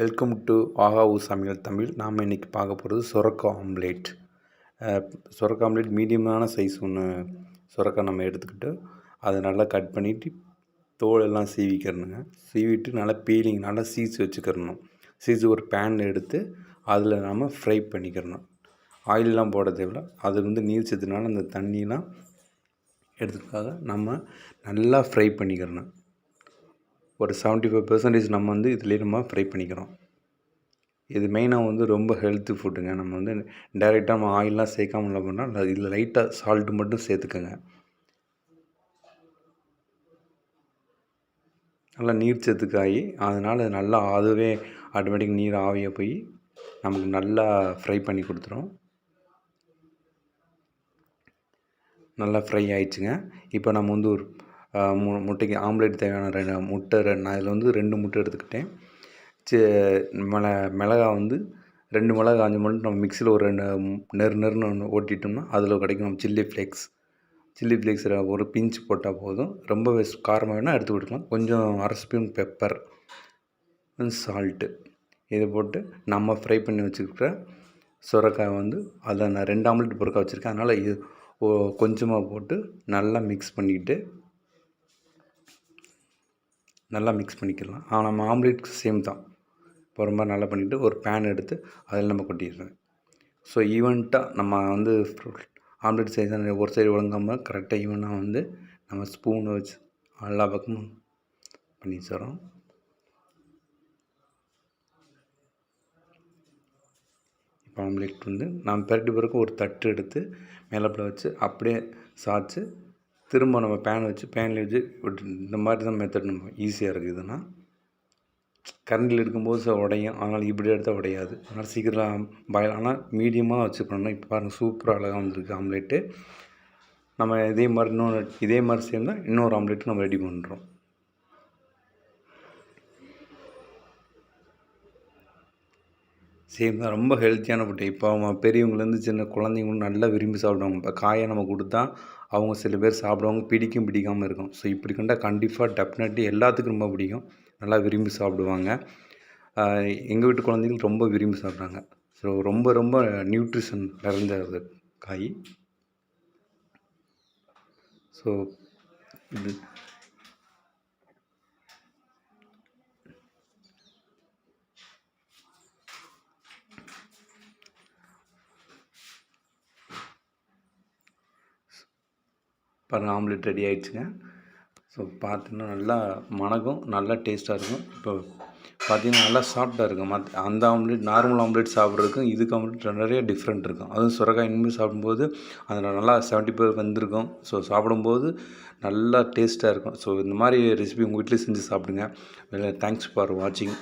Welcome to ஆஹா ஊ சமையல் தமிழ். நாம் இன்றைக்கி பார்க்க போகிறது சுரக்கா ஆம்லேட். சுரக்கா ஆம்லேட் மீடியமான சைஸ் ஒன்று சுரக்கா நம்ம எடுத்துக்கிட்டு அதை நல்லா கட் பண்ணிவிட்டு தோலெல்லாம் சீவிக்கிறணுங்க. சீவிட்டு நல்லா பீலிங் நல்லா சீஸ் வச்சுக்கிறணும். சீசு ஒரு பேனில் எடுத்து அதில் நாம் ஃப்ரை பண்ணிக்கிறணும். ஆயிலெலாம் போட தேவையில்ல. அது வந்து நீர் சத்துனால அந்த தண்ணியெலாம் எடுத்துக்காக நம்ம நல்லா ஃப்ரை பண்ணிக்கிறணும். ஒரு செவன்ட்டி ஃபைவ் பர்சன்டேஜ் நம்ம வந்து இதுலேயே நம்ம ஃப்ரை பண்ணிக்கிறோம். இது மெயினாக வந்து ரொம்ப ஹெல்த்தி ஃபுட்டுங்க நம்ம வந்து டைரெக்டாக நம்ம ஆயிலெலாம் சேர்க்காம இல்லை பண்ணால் இதில் லைட்டாக சால்ட்டு மட்டும் சேர்த்துக்கோங்க. நல்லா நீர் சத்துக்கு அதனால் நல்லா அதுவே ஆட்டோமேட்டிக் நீர் ஆவியாக போய் நமக்கு நல்லா ஃப்ரை பண்ணி கொடுத்துரும். நல்லா ஃப்ரை ஆயிடுச்சுங்க. இப்போ நம்ம வந்து ஒரு மு முட்டைக்கு ஆம்லேட் தேவையான ரெண்டு முட்டை ரெண்டு நான் இதில் வந்து ரெண்டு முட்டை எடுத்துக்கிட்டேன். சி மிள மிளகா வந்து ரெண்டு மிளகா அஞ்சு மிளகு நம்ம மிக்சியில் ஒரு ரெண்டு நெரு நெருன்னு ஒன்று ஓட்டிட்டோம்னா அதில் கிடைக்கும் நம்ம சில்லி ஃப்ளேக்ஸ். சில்லி ஃப்ளேக்ஸ் ஒரு பிஞ்ச் போட்டால் போதும். ரொம்ப காரமாக வேணால் எடுத்து விட்டுக்கலாம் கொஞ்சம் அரை ஸ்பூன் பெப்பர் சால்ட்டு இதை போட்டு நம்ம ஃப்ரை பண்ணி வச்சுருக்கிற சுரக்காய் வந்து அதை நான் ரெண்டு ஆம்லேட் பொறுக்க வச்சுருக்கேன். அதனால் இது கொஞ்சமாக போட்டு நல்லா மிக்ஸ் பண்ணிக்கிட்டு நல்லா மிக்ஸ் பண்ணிக்கலாம். ஆனால் நம்ம ஆம்லேட்க்கு சேம் தான். இப்போ ரொம்ப நல்லா பண்ணிவிட்டு ஒரு பேன் எடுத்து அதில் நம்ம கொட்டிடுறோம் ஸோ ஈவெண்ட்டாக நம்ம வந்து ஆம்லேட் சைஸ் ஒரு சைடு ஒழுங்காமல் கரெக்டாக ஈவனாக வந்து நம்ம ஸ்பூனை வச்சு எல்லா பக்கமும் பண்ணி தரோம். இப்போ ஆம்லேட் வந்து நாம் பெரட்டி பிறகு ஒரு தட்டு எடுத்து மேலப்பில் வச்சு அப்படியே சாய்ச்சி திரும்ப நம்ம பேன் வச்சு பேனில் வச்சு விட்டு இந்த மாதிரி தான் மெத்தட் நம்ம ஈஸியாக இருக்குதுன்னா இதுனா கரண்டில் எடுக்கும்போது உடையும். அதனால் இப்படி எடுத்தால் உடையாது. அதனால் சீக்கிரம் பாயில் ஆனால் மீடியமாக வச்சுக்கணும். இப்போ பாருங்கள் சூப்பராக அழகாக வந்திருக்கு ஆம்லேட்டு நம்ம இதே மாதிரி இன்னொன்று இதே மாதிரி சேர்ந்தால் இன்னொரு ஆம்லேட்டு நம்ம ரெடி பண்ணுறோம் சேம் தான். ரொம்ப ஹெல்த்தியான ஃபுட்டு இப்போ அவங்க பெரியவங்கலேருந்து சின்ன குழந்தைங்களும் நல்லா விரும்பி சாப்பிடுவாங்க. இப்போ காயை நம்ம கொடுத்தா அவங்க சில பேர் சாப்பிடுவாங்க. பிடிக்கும் பிடிக்காமல் இருக்கும். ஸோ இப்படி கண்டால் கண்டிப்பாக டெஃபினெட்லி எல்லாத்துக்கும் ரொம்ப பிடிக்கும். நல்லா விரும்பி சாப்பிடுவாங்க. எங்கள் வீட்டு குழந்தைகள் ரொம்ப விரும்பி சாப்பிட்றாங்க. ஸோ ரொம்ப ரொம்ப நியூட்ரிஷன் நிறைந்த காய். ஸோ இது. பாருங்கள் ஆம்லேட் ரெடி ஆகிடுச்சுங்க ஸோ பார்த்தீங்கன்னா நல்லா மணக்கும் நல்லா டேஸ்ட்டாக இருக்கும். இப்போ பார்த்தீங்கன்னா நல்லா சாஃப்டாக இருக்கும் மற்ற அந்த ஆம்லேட் நார்மல் ஆம்லேட் சாப்பிட்றதுக்கும் இதுக்கு ஆம்லேட் நிறைய டிஃப்ரெண்ட் இருக்கும். அதுவும் சுரக்காய் இனிமேல் சாப்பிடும்போது அதில் நல்லா செவன்ட்டி பேர் வந்திருக்கும். ஸோ சாப்பிடும்போது நல்லா டேஸ்ட்டாக இருக்கும். ஸோ இந்த மாதிரி ரெசிபி உங்கள் வீட்டிலே செஞ்சு சாப்பிடுங்க. தேங்க்ஸ் ஃபார் வாட்சிங்